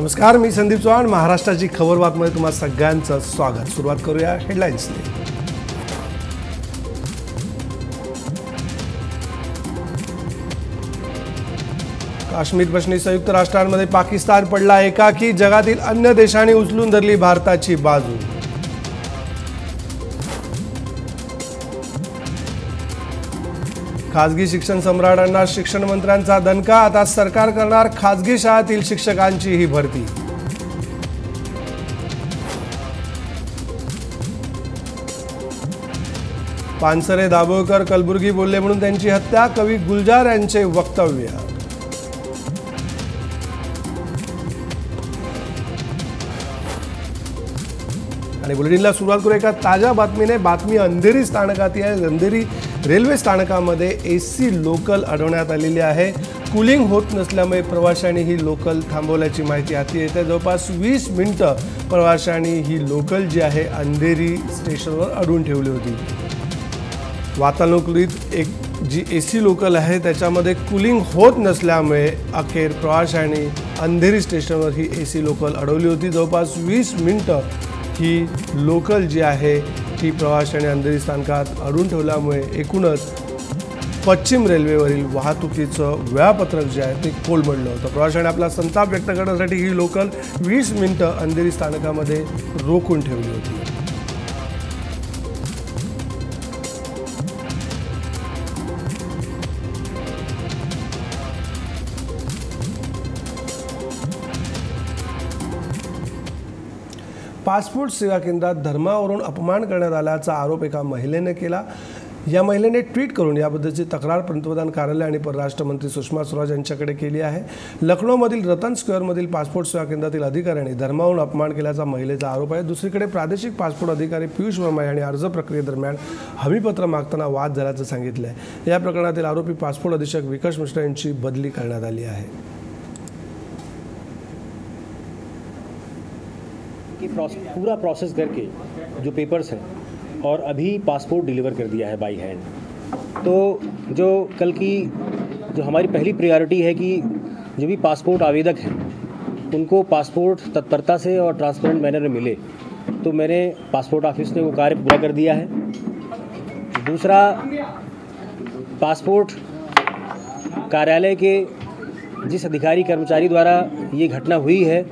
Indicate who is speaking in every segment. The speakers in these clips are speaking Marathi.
Speaker 1: नमस्कार मी संदीप चव्हाण. महाराष्ट्राची खबर बातमध्ये तुम्हा सगळ्यांचं स्वागत. सुरुवात करूया हेडलाईन्सने काश्मीर प्रश्नी संयुक्त राष्ट्रांमध्ये पाकिस्तान पडला एकाकी जगातील अन्य देशांनी उचलून धरली भारताची बाजू. खाजगी शिक्षण सम्राटांना शिक्षण मंत्र्यांचा दणका. आता सरकार करणार खाजगी शाळेतील शिक्षकांची ही भरती. पानसरे दाभोळकर कलबुर्गी बोलले म्हणून त्यांची हत्या कवी गुलजार यांचे वक्तव्य. आणि बुलेटिनला सुरुवात करू एका ताज्या बातमीने. बातमी अंधेरी स्थानकात आहे. अंधेरी रेल्वे स्थानकामध्ये ए सी लोकल अडवण्यात आलेली आहे. कुलिंग होत नसल्यामुळे प्रवाशांनी ही लोकल थांबवल्याची माहिती हाती येते. जवळपास वीस मिनटं प्रवाशांनी ही लोकल जी आहे अंधेरी स्टेशनवर अडवून ठेवली होती. वातानुकूलित एक जी ए सी लोकल आहे त्याच्यामध्ये कुलिंग होत नसल्यामुळे अखेर प्रवाशांनी अंधेरी स्टेशनवर ही ए सी लोकल अडवली होती. जवळपास वीस मिनटं ही लोकल जी आहे ती आणि अंधेरी स्थानकात अडून ठेवल्यामुळे एकूणच पश्चिम रेल्वेवरील वाहतुकीचं वेळापत्रक जे आहे ते कोलमडलं होतं. प्रवाशांनी आपला संताप व्यक्त करण्यासाठी ही लोकल वीस मिनटं अंधेरी स्थानकामध्ये रोखून ठेवली होती. पासपोर्ट सेवा केंद्रात धर्मावरून अपमान करण्यात आल्याचा आरोप एका महिलेने केला. या महिलेने ट्विट करून याबद्दलची तक्रार पंतप्रधान कार्यालय आणि परराष्ट्र मंत्री सुषमा स्वराज यांच्याकडे केली आहे. लखनौमधील रतन स्क्वेअरमधील पासपोर्ट सेवा केंद्रातील अधिकाऱ्यांनी धर्मावरून अपमान केल्याचा महिलेचा आरोप आहे. दुसरीकडे प्रादेशिक पासपोर्ट अधिकारी पियुष वर्मा यांनी अर्ज प्रक्रियेदरम्यान हमीपत्र मागताना वाद झाल्याचं सांगितलं आहे या प्रकरणातील आरोपी पासपोर्ट अधीक्षक विकास मिश्रा यांची बदली करण्यात आली आहे.
Speaker 2: कि प्रोस, पूरा प्रोसेस करके जो पेपर्स हैं और अभी पासपोर्ट डिलीवर कर दिया है बाई हैंड तो जो कल की जो हमारी पहली प्रायोरिटी है कि जो भी पासपोर्ट आवेदक हैं उनको पासपोर्ट तत्परता से और ट्रांसपेरेंट मैनर में मिले तो मैंने पासपोर्ट ऑफ़िस ने वो कार्य पूरा कर दिया है। दूसरा पासपोर्ट कार्यालय के जिस अधिकारी कर्मचारी द्वारा ये घटना हुई है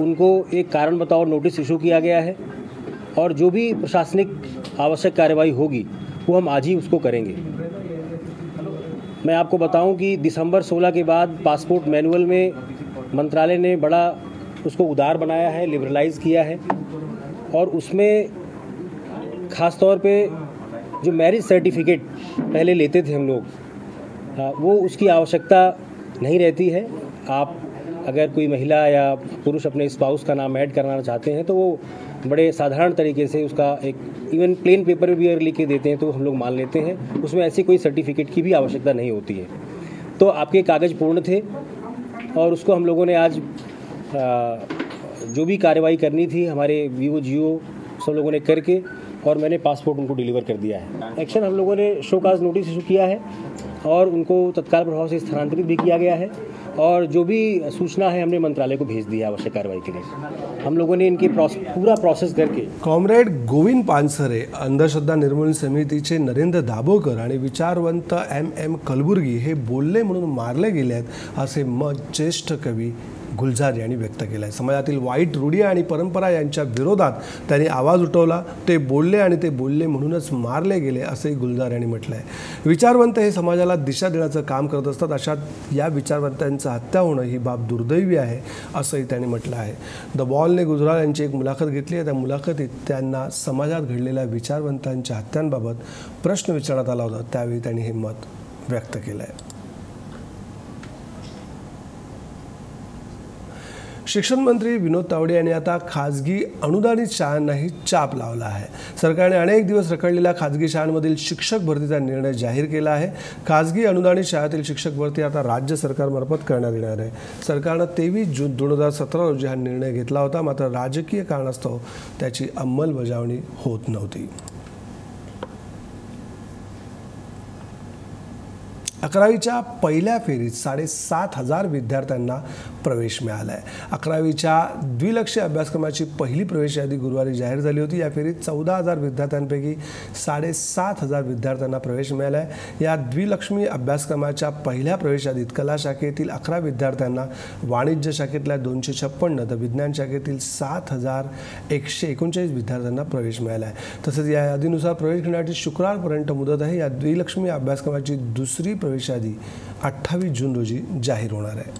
Speaker 2: उनको एक कारण बताओ नोटिस इशू किया गया है और जो भी प्रशासनिक आवश्यक कार्रवाई होगी, वो हम आज ही उसको करेंगे। मैं आपको बताऊँ कि दिसंबर 16 के बाद पासपोर्ट मैनुअल में मंत्रालय ने बड़ा उसको उदार बनाया है लिबरलाइज किया है और उसमें ख़ास तौर पे जो मैरिज सर्टिफिकेट पहले लेते थे हम लोग वो उसकी आवश्यकता नहीं रहती है। आप अगर कोई महिला या पुरुष अपने स्पाउस का नाम ऐड कराना चाहते हैं तो वो बड़े साधारण तरीके से उसका एक इवन प्लेन पेपर भी अगर लिख के देते हैं तो हम लोग मान लेते हैं उसमें ऐसी कोई सर्टिफिकेट की भी आवश्यकता नहीं होती है। तो आपके कागज़ पूर्ण थे और उसको हम लोगों ने आज आ, जो भी कार्रवाई करनी थी हमारे वी जियो सब लोगों ने करके और मैंने पासपोर्ट उनको डिलीवर कर दिया है। एक्शन हम लोगों ने show cause notice issue KIA है और उनको तत्काल प्रभाव से स्थानांतरित भी किया गया है। और जो भी सूचना है हमने मंत्रालय को भेज दिया आवश्यक कार्रवाई के लिए। हम लोगों ने इनकी प्रोसेस पूरा प्रोसेस करके
Speaker 1: कॉम्रेड गोविंद पानसरे अंधश्रद्धा निर्मूलन समितीचे नरेंद्र दाभोळकर आणि विचारवंत एम एम कलबुर्गी हे बोलले म्हणून मारले गेले आहेत असे मत ज्येष्ठ कवी गुलजार यांनी व्यक्त केलं आहे समाजातील वाईट रूढी आणि परंपरा यांच्या विरोधात त्यांनी आवाज उठवला. ते बोलले आणि ते बोलले म्हणूनच मारले गेले असंही गुलजार यांनी म्हटलं आहे विचारवंत हे समाजाला दिशा देण्याचं काम करत असतात. अशात या विचारवंतांचं हत्या होणं ही बाब दुर्दैवी आहे असंही त्यांनी म्हटलं आहे. द बॉलने गुजराल यांची एक मुलाखत घेतली आहे. त्या मुलाखतीत त्यांना समाजात घडलेल्या विचारवंतांच्या हत्यांबाबत प्रश्न विचारण्यात आला होता. त्यावेळी त्यांनी हे मत व्यक्त केलं आहे शिक्षण मंत्री विनोद तावडे यांनी आता खाजगी अनुदानित शाळांनाही चाप लावला आहे. सरकारने अनेक दिवस रखडलेल्या खाजगी शाळांमधील शिक्षक भरतीचा निर्णय जाहीर केला आहे. खाजगी अनुदानित शाळेतील शिक्षक भरती आता राज्य सरकारमार्फत करण्यात येणार आहे. सरकारनं तेवीस जून दोन हजार सतरा रोजी हा निर्णय घेतला होता. मात्र राजकीय कारणास्तव त्याची अंमलबजावणी होत नव्हती. अकरावीच्या पहिल्या फेरीत साडेसात हजार विद्यार्थ्यांना प्रवेश मिळाला आहे अकरावीच्या द्विलक्ष अभ्यासक्रमाची पहिली प्रवेश यादी गुरुवारी जाहीर झाली होती. या फेरीत चौदा हजार विद्यार्थ्यांपैकी साडेसात हजार विद्यार्थ्यांना प्रवेश मिळाला आहे या द्विलक्ष्मी अभ्यासक्रमाच्या पहिल्या प्रवेश यादीत कला शाखेतील अकरा विद्यार्थ्यांना वाणिज्य शाखेतल्या दोनशे छप्पन्न तर विज्ञान शाखेतील सात हजार एकशे एकोणचाळीस विद्यार्थ्यांना प्रवेश मिळाला आहे तसंच या यादीनुसार प्रवेश घेण्यासाठी शुक्रवारपर्यंत मुदत आहे. या द्विलक्ष्मी अभ्यासक्रमाची दुसरी प्रवेश प्रवेशाआधी अठ्ठावीस जून रोजी जाहीर होणार आहे.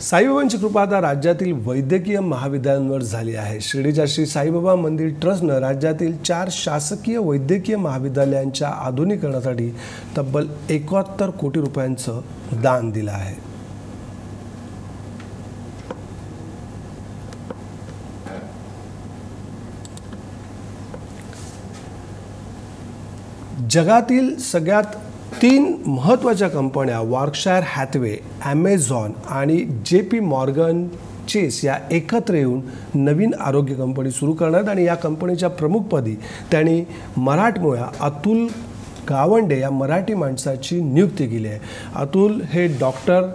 Speaker 1: साईबाबांची कृपा आता राज्यातील वैद्यकीय महाविद्यालयांवर झाली आहे. शिर्डीच्या श्री साईबाबा मंदिर ट्रस्टनं राज्यातील चार शासकीय वैद्यकीय महाविद्यालयांच्या आधुनिकरणासाठी तब्बल एकाहत्तर कोटी रुपयांचं दान दिलं आहे. जगातील सगळ्यात तीन महत्त्वाच्या कंपन्या वॉर्कशायर हॅथवे ॲमेझॉन आणि जे पी मॉर्गन चेस या एकत्र येऊन नवीन आरोग्य कंपनी सुरू करणार आणि या कंपनीच्या प्रमुखपदी त्यांनी मराठमोळ्या अतुल गावंडे या मराठी माणसाची नियुक्ती केली आहे. अतुल हे डॉक्टर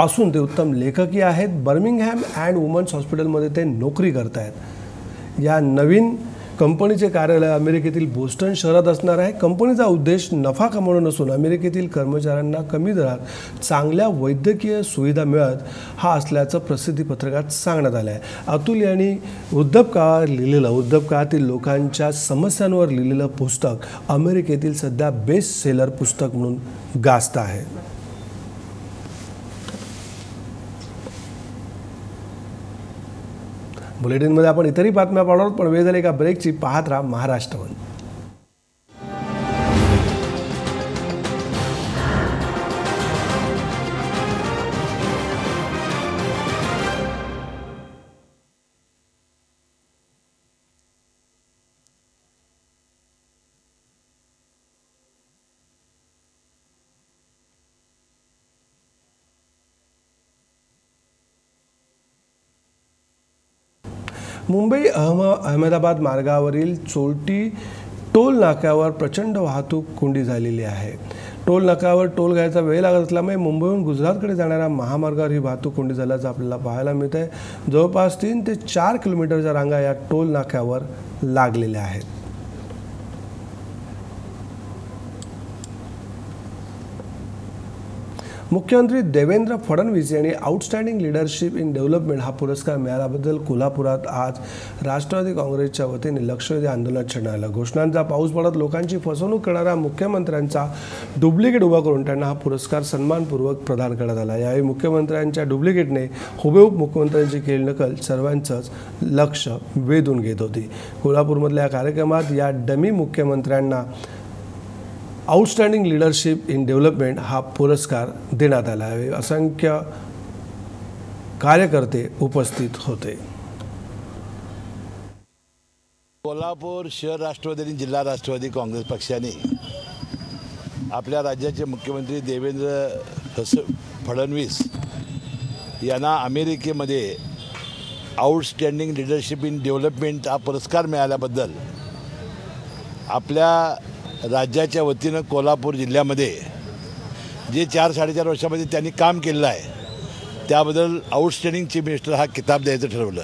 Speaker 1: असून ते उत्तम लेखकी आहेत. बर्मिंगहॅम अँड वुमन्स हॉस्पिटलमध्ये ते नोकरी करत आहेत या नवीन कंपनीचे कार्यालय अमेरिकेतील बोस्टन शहरात असणार आहे. कंपनीचा उद्देश नफा कमावणं नसून अमेरिकेतील कर्मचाऱ्यांना कमी दरात चांगल्या वैद्यकीय सुविधा मिळत हा असल्याचं प्रसिद्धीपत्रकात सांगण्यात आलं आहे अतुल यांनी उद्धव काळावर लिहिलेलं उद्धव काळातील लोकांच्या समस्यांवर लिहिलेलं पुस्तक अमेरिकेतील सध्या बेस्ट सेलर पुस्तक म्हणून गाजतं आहे. बुलेटिनमध्ये आपण इतरही बातम्या पाहणार आहोत पण वेळ झाली एका ब्रेकची पाहत राहा महाराष्ट्रवन मुंबई अहम अहमदाबाद मार्गावरील चोलटी टोल नाक्यावर प्रचंड वाहतूक कोंडी झालेली आहे. टोल नाक्यावर टोल घ्यायचा वेळ लागत असल्यामुळे मुंबईहून गुजरातकडे जाणाऱ्या महामार्गावर ही वाहतूक कोंडी झाल्याचं आपल्याला पाहायला मिळत आहे जवळपास तीन ते चार किलोमीटरच्या रांगा या टोल नाक्यावर लागलेल्या आहेत. मुख्यमंत्री देवेंद्र फडणवीस यांनी आउटस्टँडिंग लिडरशिप इन डेव्हलपमेंट हा पुरस्कार मिळाल्याबद्दल कोल्हापुरात आज राष्ट्रवादी काँग्रेसच्या वतीने लक्षवेधी आंदोलन छेडण्यात घोषणांचा पाऊस पडत लोकांची फसवणूक करणाऱ्या मुख्यमंत्र्यांचा डुप्लिकेट उभा करून त्यांना हा पुरस्कार सन्मानपूर्वक प्रदान करण्यात आला. यावेळी मुख्यमंत्र्यांच्या डुप्लिकेटने हुबेहूब मुख्यमंत्र्यांची केली नकल सर्वांचंच लक्ष वेधून घेत होती. कोल्हापूरमधल्या या कार्यक्रमात या डमी मुख्यमंत्र्यांना आउटस्टँडिंग लिडरशिप इन डेव्हलपमेंट हा पुरस्कार देण्यात आला आहे. असंख्य कार्यकर्ते उपस्थित होते.
Speaker 3: कोल्हापूर शहर राष्ट्रवादी आणि जिल्हा राष्ट्रवादी काँग्रेस पक्षाने आपल्या राज्याचे मुख्यमंत्री देवेंद्र फस फडणवीस यांना अमेरिकेमध्ये आउटस्टँडिंग लिडरशिप इन डेव्हलपमेंट हा पुरस्कार मिळाल्याबद्दल आपल्या राज्याच्या वतीनं कोल्हापूर जिल्ह्यामध्ये जे चार साडेचार वर्षामध्ये त्यांनी काम केलेलं आहे त्याबद्दल आउटस्टँडिंग चीफ मिनिस्टर हा किताब द्यायचं ठरवलं.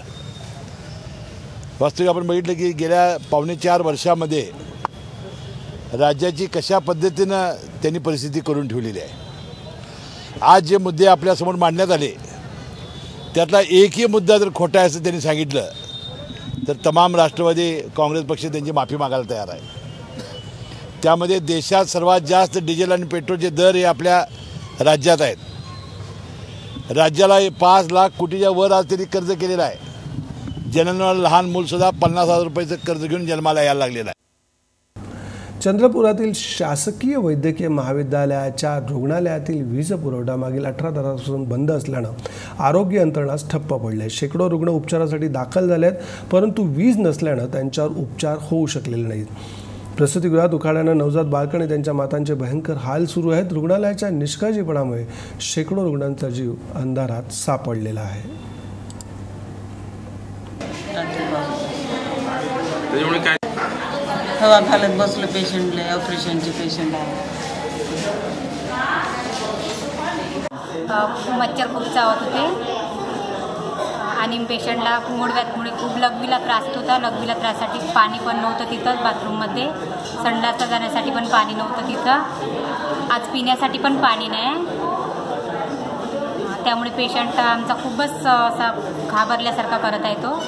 Speaker 3: वास्तविक आपण बघितलं की गेल्या पावणे चार वर्षामध्ये राज्याची कशा पद्धतीनं त्यांनी परिस्थिती करून ठेवलेली आहे. आज जे मुद्दे आपल्यासमोर मांडण्यात आले त्यातला एकही मुद्दा जर खोटा आहे असं त्यांनी सांगितलं तर तमाम राष्ट्रवादी काँग्रेस पक्ष त्यांची माफी मागायला तयार आहे. त्यामध्ये देशात सर्वात जास्त डिझेल आणि पेट्रोलचे दर हे आपल्या राज्यात आहेत. राज्याला हे पाच लाख कोटीच्या वर आज त्यांनी कर्ज केलेलं आहे. जन्मणारं लहान मूलसुद्धा पन्नास हजार रुपयाचं कर्ज घेऊन जन्माला यायला लागलेलं आहे.
Speaker 1: चंद्रपुरातील शासकीय वैद्यकीय महाविद्यालयाच्या रुग्णालयातील वीज पुरवठा मागील अठरा तासापासून बंद असल्यानं आरोग्य यंत्रणाच ठप्प पडले शेकडो रुग्ण उपचारासाठी दाखल झाले आहेत परंतु वीज नसल्यानं त्यांच्यावर उपचार होऊ शकलेले नाहीत. प्रसूतीगृहात उखाड्यानं नवजात बालकं त्यांच्या मातांचे भयंकर हाल सुरू आहेत. रुग्णालयाच्या निष्काळजीपणामुळे शेकडो रुग्णांचा जीव अंधारात सापडलेला आहे.
Speaker 4: त्याच्यामुळे काय?
Speaker 5: हवा घालत बसलो पेशंटला ऑपरेशनचे पेशंट आहे
Speaker 6: मच्छर खूप चावत होते. आणि पेशंटला मुडव्यातमुळे खूप लघवीला त्रास होता. लघवीला त्राससाठी पाणी पण नव्हतं तिथं बाथरूममध्ये. संडासला जाण्यासाठी पण पाणी नव्हतं तिथं. आज पिण्यासाठी पण पाणी नाही. त्यामुळे पेशंट आमचा खूपच असा घाबरल्यासारखा करत आहे तो.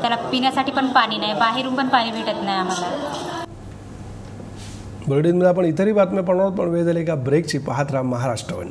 Speaker 6: त्याला पिण्यासाठी पण पाणी नाही. बाहेरून पण पाणी भेटत नाही आम्हाला.
Speaker 1: बुलेटिनमध्ये आपण इतरही बातम्या पाहणार पण वेळ झाली का ब्रेकची. पाहत राहा महाराष्ट्रवन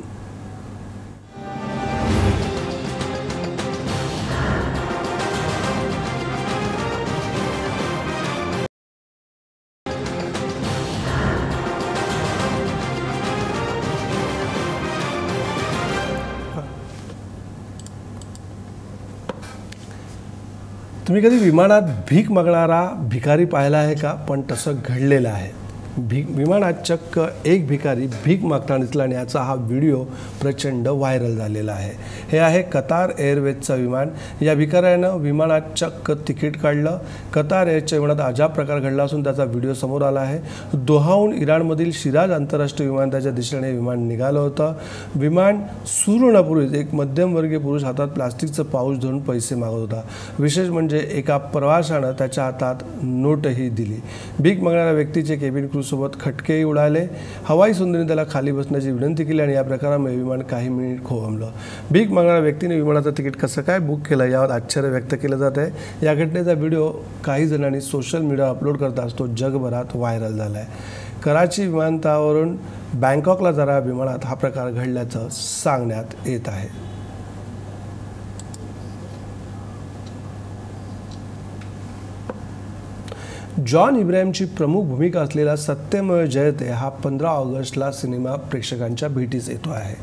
Speaker 1: तुम्ही कधी विमानात भीक मागणारा भिकारी पाहिला आहे का? पण तसं घडलेलं आहे. भी विमानात चक्क एक भिकारी भीक मागताना दिसला आणि याचा हा व्हिडिओ प्रचंड व्हायरल झालेला आहे. हे आहे कतार एअरवेजचं विमान. या भिकाऱ्यानं विमानात चक्क तिकीट काढलं. कतार एअरच्या विमानात अजाब प्रकार घडला असून त्याचा व्हिडिओ समोर आला आहे. दोहाहून इराणमधील शिराज आंतरराष्ट्रीय विमानतळाच्या दिशेने विमान निघालं होतं. विमान सुरू होण्यापूर्वीच एक मध्यमवर्गीय पुरुष हातात प्लास्टिकचं पाऊच धरून पैसे मागत होता. विशेष म्हणजे एका प्रवाशानं त्याच्या हातात नोटही दिली. भीक मागणाऱ्या व्यक्तीचे केबिन क्रूज सोबत खटकेही उडाले. हवाई सुंदरीने त्याला खाली बसण्याची विनंती केली आणि या प्रकारामुळे विमान काही मिनिट खोवमलं भीक मागणाऱ्या व्यक्तीने विमानाचं तिकीट कसं काय बुक केलं यावर आश्चर्य व्यक्त केलं जात. आहे या घटनेचा व्हिडिओ काही जणांनी सोशल मीडियावर अपलोड करताच तो जगभरात व्हायरल झाला आहे कराची विमानतळावरून बँकॉकला जाणाऱ्या विमानात हा प्रकार घडल्याचं सांगण्यात येत आहे. जॉन इब्राहिमची प्रमुख भूमिका असलेला सत्यमय जयते हा पंधरा ऑगस्टला सिनेमा प्रेक्षकांच्या भेटीस येतो आहे.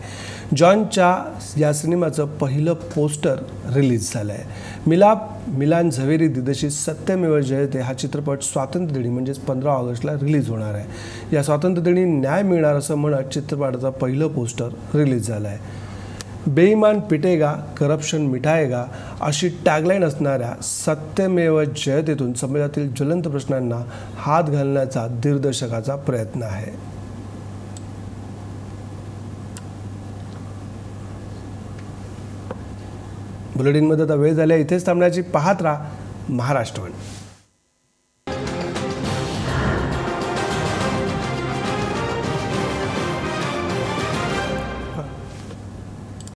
Speaker 1: जॉनच्या या सिनेमाचं पहिलं पोस्टर रिलीज झालं आहे मिलाप मिलान झवेरी दिदशी सत्यमेव जयते हा चित्रपट स्वातंत्र्यदिनी म्हणजेच पंधरा ऑगस्टला रिलीज होणार आहे. या स्वातंत्र्यदिनी न्याय मिळणार असं म्हणत चित्रपटाचं पहिलं पोस्टर रिलीज झालं आहे बेईमान पिटेगा करप्शन मिटाएगा अशी टॅगलाईन असणाऱ्या सत्यमेव जयतेतून समाजातील ज्वलंत प्रश्नांना हात घालण्याचा दिग्दर्शकाचा प्रयत्न आहे. बुलेटिनमध्ये आता वेळ झाल्या इथेच थांबण्याची पाहत राहा महाराष्ट्रवाणी.